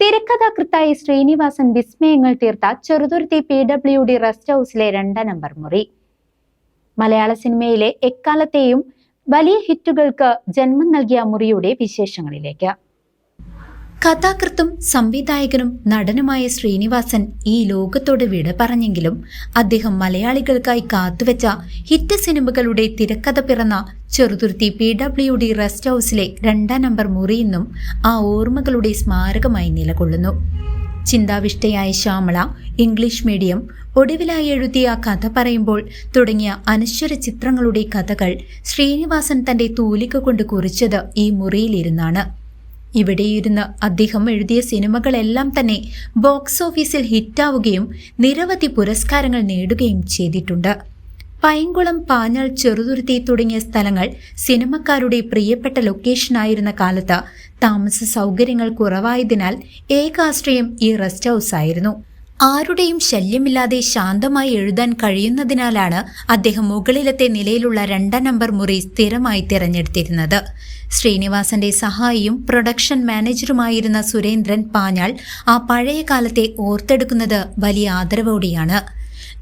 തിരക്കഥാകൃത്തായി ശ്രീനിവാസൻ വിസ്മയങ്ങൾ തീർത്ത Cheruthuruthy P W D rest ഹൗസിലെ രണ്ടാം നമ്പർ മുറി. മലയാള സിനിമയിലെ എക്കാലത്തെയും വലിയ ഹിറ്റുകൾക്ക് ജന്മം നൽകിയ മുറിയുടെ വിശേഷങ്ങളിലേക്ക്. കഥാകൃത്തും സംവിധായകനും നടനുമായ ശ്രീനിവാസൻ ഈ ലോകത്തോട് വിട പറഞ്ഞെങ്കിലും അദ്ദേഹം മലയാളികൾക്കായി കാത്തുവച്ച ഹിറ്റ് സിനിമകളുടെ തിരക്കഥ പിറന്ന Cheruthuruthy P W D rest ഹൗസിലെ രണ്ടാം നമ്പർ മുറിയെന്നും ആ ഓർമ്മകളുടെ സ്മാരകമായി നിലകൊള്ളുന്നു. ചിന്താവിഷ്ടയായ ശ്യാമള ഇംഗ്ലീഷ് മീഡിയം ഒടുവിലായി എഴുതിയ കഥ പറയുമ്പോൾ തുടങ്ങിയ അനശ്വര ചിത്രങ്ങളുടെ കഥകൾ ശ്രീനിവാസൻ തന്റെ തൂലിക കൊണ്ട് കുറിച്ചത് ഈ മുറിയിലിരുന്നാണ്. ഇവിടെയിരുന്ന് അദ്ദേഹം എഴുതിയ സിനിമകളെല്ലാം തന്നെ ബോക്സ് ഓഫീസിൽ ഹിറ്റാവുകയും നിരവധി പുരസ്കാരങ്ങൾ നേടുകയും ചെയ്തിട്ടുണ്ട്. പൈങ്കുളം പാഞ്ഞാൾ ചെറുതുരുത്തി തുടങ്ങിയ സ്ഥലങ്ങൾ സിനിമക്കാരുടെ പ്രിയപ്പെട്ട ലൊക്കേഷനായിരുന്ന കാലത്ത് താമസ സൗകര്യങ്ങൾ കുറവായതിനാൽ ഏകാശ്രയം ഈ റെസ്റ്റ് ഹൗസ് ആയിരുന്നു ആരുടെയും ശല്യമില്ലാതെ ശാന്തമായി എഴുതാൻ കഴിയുന്നതിനാലാണ് അദ്ദേഹം മുകളിലത്തെ നിലയിലുള്ള രണ്ടാം നമ്പർ മുറി സ്ഥിരമായി തിരഞ്ഞെടുത്തിരുന്നത്. ശ്രീനിവാസന്റെ സഹായിയും പ്രൊഡക്ഷൻ മാനേജറുമായിരുന്ന സുരേന്ദ്രൻ പാഞ്ഞാൾ ആ പഴയ കാലത്തെ ഓർത്തെടുക്കുന്നത് വലിയ ആദരവോടെയാണ്.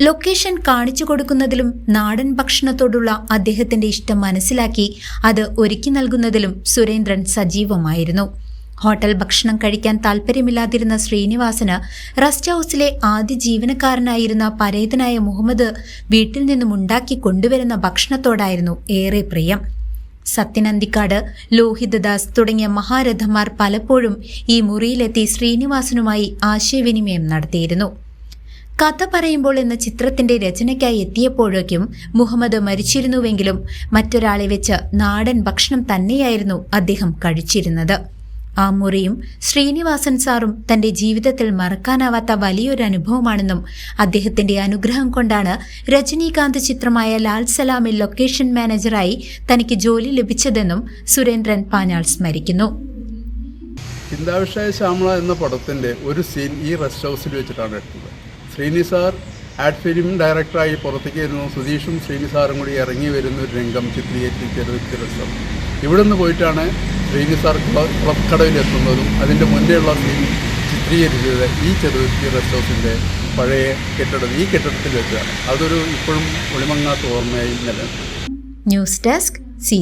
ലൊക്കേഷൻ കാണിച്ചു കൊടുക്കുന്നതിലും നാടൻ ഭക്ഷണത്തോടുള്ള അദ്ദേഹത്തിന്റെ ഇഷ്ടം മനസ്സിലാക്കി അത് ഒരുക്കി നൽകുന്നതിലും സുരേന്ദ്രൻ സജീവമായിരുന്നു. ഹോട്ടൽ ഭക്ഷണം കഴിക്കാൻ താല്പര്യമില്ലാതിരുന്ന ശ്രീനിവാസന് റെസ്റ്റ് ഹൗസിലെ ആദ്യ ജീവനക്കാരനായിരുന്ന പരേതനായ മുഹമ്മദ് വീട്ടിൽ നിന്നും ഉണ്ടാക്കി കൊണ്ടുവരുന്ന ഭക്ഷണത്തോടായിരുന്നു ഏറെ പ്രിയം. സത്യനന്ദിക്കാട് ലോഹിതദാസ് തുടങ്ങിയ മഹാരഥന്മാർ പലപ്പോഴും ഈ മുറിയിലെത്തി ശ്രീനിവാസനുമായി ആശയവിനിമയം നടത്തിയിരുന്നു. കഥ പറയുമ്പോൾ എന്ന ചിത്രത്തിന്റെ രചനയ്ക്കായി എത്തിയപ്പോഴേക്കും മുഹമ്മദ് മരിച്ചിരുന്നുവെങ്കിലും മറ്റൊരാളെ വെച്ച് നാടൻ ഭക്ഷണം തന്നെയായിരുന്നു അദ്ദേഹം കഴിച്ചിരുന്നത്. ആ മുറിയും ശ്രീനിവാസൻ സാറും തന്റെ ജീവിതത്തിൽ മറക്കാനാവാത്ത വലിയൊരു അനുഭവമാണെന്നും അദ്ദേഹത്തിന്റെ അനുഗ്രഹം കൊണ്ടാണ് രജനീകാന്ത് ചിത്രമായ ലാൽ സലാമിൽ ലൊക്കേഷൻ മാനേജറായി തനിക്ക് ജോലി ലഭിച്ചതെന്നും സുരേന്ദ്രൻ പാഞ്ഞാൾ സ്മരിക്കുന്നു. ചിന്താവിഷയ ശ്യാമള എന്ന പടത്തിന്റെ ഒരു സീൻ ഈ റെസ്റ്റ് ഹൗസിൽ വെച്ചിട്ടാണ് എടുത്തത്. ശ്രീനി സാർ ആഡ് ഫിലിം ഡയറക്ടറായി പുറത്തേക്ക് വരുന്നു സുധീഷും ശ്രീനിസാറും കൂടി ഇറങ്ങി വരുന്ന ഒരു രംഗം ചിത്രീകരിച്ച് ചെറുതുരുത്തി റെസ്റ്റ് ഹൗസ് ഇവിടെ നിന്ന് പോയിട്ടാണ് ശ്രീനിസാർ ക്ലബ് കടവിലെത്തുന്നതും അതിന്റെ മുന്നേയുള്ള സീൻ ചിത്രീകരിച്ചത് ഈ ചെറുതുരുത്തി റെസ്റ്റ് പഴയ കെട്ടിടം ഈ കെട്ടിടത്തിൽ വെച്ചാണ്. അതൊരു ഇപ്പോഴും ഒളിമങ്ങാത്ത ഓർമ്മയായി നിലനിൽക്കുന്നു. News desk C